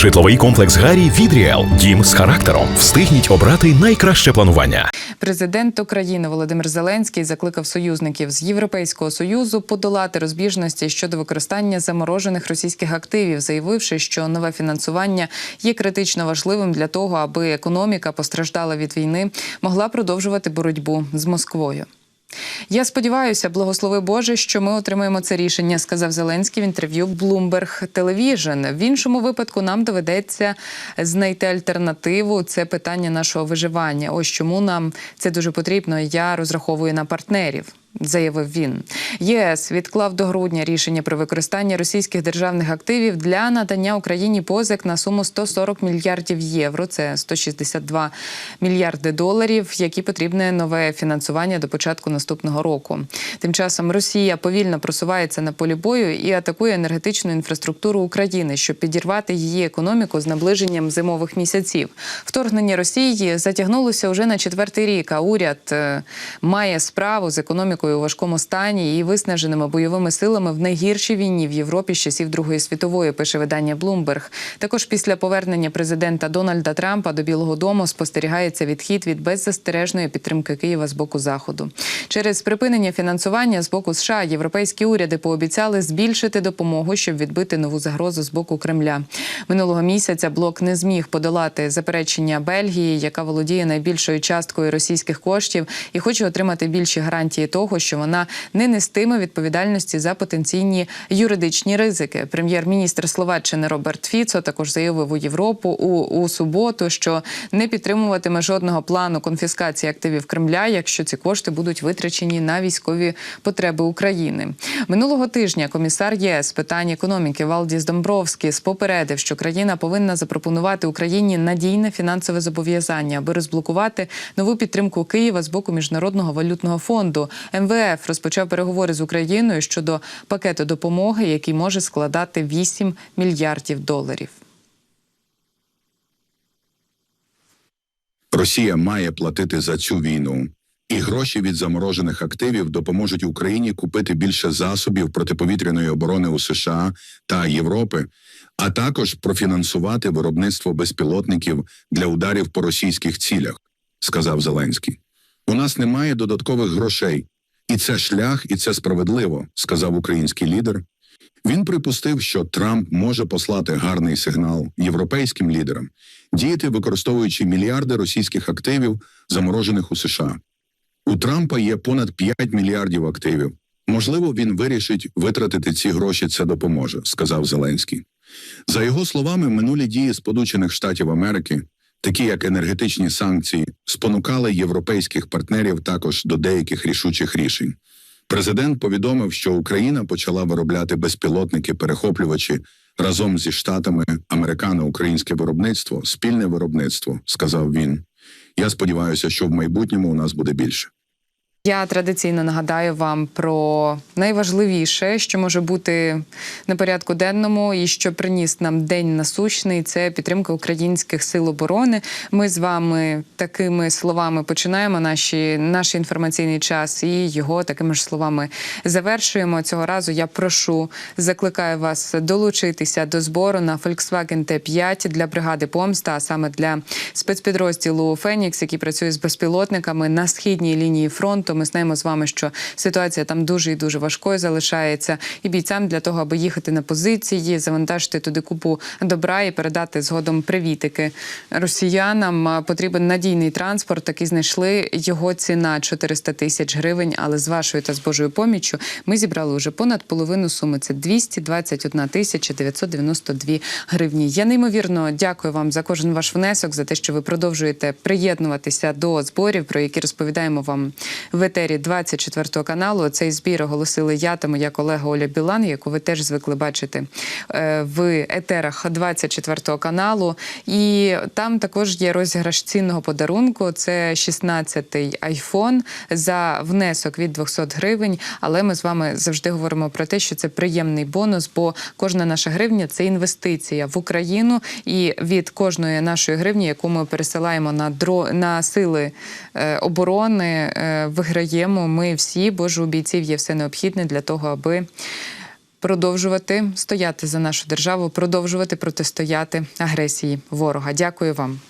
Житловий комплекс Гарі від Ріел. Дім з характером. Встигніть обрати найкраще планування. Президент України Володимир Зеленський закликав союзників з Європейського союзу подолати розбіжності щодо використання заморожених російських активів, заявивши, що нове фінансування є критично важливим для того, аби економіка постраждала від війни, могла продовжувати боротьбу з Москвою. Я сподіваюся, благослови Боже, що ми отримаємо це рішення, сказав Зеленський в інтерв'ю Bloomberg Television. В іншому випадку нам доведеться знайти альтернативу. Це питання нашого виживання. Ось чому нам це дуже потрібно. Я розраховую на партнерів. Заявив він, ЄС відклав до грудня рішення про використання російських державних активів для надання Україні позик на суму 140 мільярдів євро. Це 162 мільярди доларів, які потрібне нове фінансування до початку наступного року. Тим часом Росія повільно просувається на полі бою і атакує енергетичну інфраструктуру України, щоб підірвати її економіку з наближенням зимових місяців. Вторгнення Росії затягнулося вже на четвертий рік. А уряд е, має справу з економікою у важкому стані і виснаженими бойовими силами в найгіршій війні в Європі з часів Другої світової. Пише видання Bloomberg. Також після повернення президента Дональда Трампа до Білого Дому спостерігається відхід від беззастережної підтримки Києва з боку заходу. Через припинення фінансування з боку США європейські уряди пообіцяли збільшити допомогу, щоб відбити нову загрозу з боку Кремля. Минулого місяця блок не зміг подолати заперечення Бельгії, яка володіє найбільшою часткою російських коштів, і хоче отримати більші гарантії того, що вона не нестиме відповідальності за потенційні юридичні ризики. Прем'єр-міністр Словаччини Роберт Фіцо також заявив у Європу у, у суботу, що не підтримуватиме жодного плану конфіскації активів Кремля, якщо ці кошти будуть витрачені на військові потреби України. Минулого тижня комісар ЄС з питань економіки Валдіс Домбровський попередив, що країна повинна запропонувати Україні надійне фінансове зобов'язання, аби розблокувати нову підтримку Києва з боку міжнародного валютного фонду. МВФ розпочав переговори з Україною щодо пакету допомоги, який може складати 8 мільярдів доларів. Росія має платити за цю війну, і гроші від заморожених активів допоможуть Україні купити більше засобів протиповітряної оборони у США та Європи, а також профінансувати виробництво безпілотників для ударів по російських цілях, сказав Зеленський. У нас немає додаткових грошей, і це шлях, і це справедливо, сказав український лідер. Він припустив, що Трамп може послати гарний сигнал європейським лідерам, діяти використовуючи мільярди російських активів, заморожених у США. У Трампа є понад 5 мільярдів активів. Можливо, він вирішить витратити ці гроші. Це допоможе, сказав Зеленський. За його словами, минулі дії Сполучених Штатів Америки, такі як енергетичні санкції, спонукали європейських партнерів також до деяких рішучих рішень. Президент повідомив, що Україна почала виробляти безпілотники перехоплювачі разом зі штатами американо-українське виробництво, спільне виробництво, сказав він. Я сподіваюся, що в майбутньому у нас буде більше. Я традиційно нагадаю вам про найважливіше, що може бути на порядку денному, і що приніс нам день насущний. Це підтримка українських сил оборони. Ми з вами такими словами починаємо наші, наш інформаційний час і його такими ж словами завершуємо. Цього разу я прошу закликаю вас долучитися до збору на Volkswagen T5 для бригади помста, а саме для спецпідрозділу Фенікс, який працює з безпілотниками на східній лінії фронту. Ми знаємо з вами, що ситуація там дуже і дуже важкою залишається, і бійцям для того, аби їхати на позиції, завантажити туди купу добра і передати згодом привітики росіянам. Потрібен надійний транспорт. Такий знайшли його ціна 400 тисяч гривень. Але з вашою та з Божою поміччю ми зібрали вже понад половину суми. Це 221 тисяча 992 гривні. Я неймовірно дякую вам за кожен ваш внесок, за те, що ви продовжуєте приєднуватися до зборів, про які розповідаємо вам в етері 24 каналу. Цей збір оголосили я та моя колега Оля Білан, яку ви теж звикли бачити е, в етерах 24 каналу. І там також є розіграш цінного подарунку. Це 16-й айфон за внесок від 200 гривень. Але ми з вами завжди говоримо про те, що це приємний бонус, бо кожна наша гривня це інвестиція в Україну, і від кожної нашої гривні, яку ми пересилаємо на дро на сили е, оборони, е, виграємо ми всі, бо у бійців є все необхідне для того, аби продовжувати стояти за нашу державу, продовжувати протистояти агресії ворога. Дякую вам.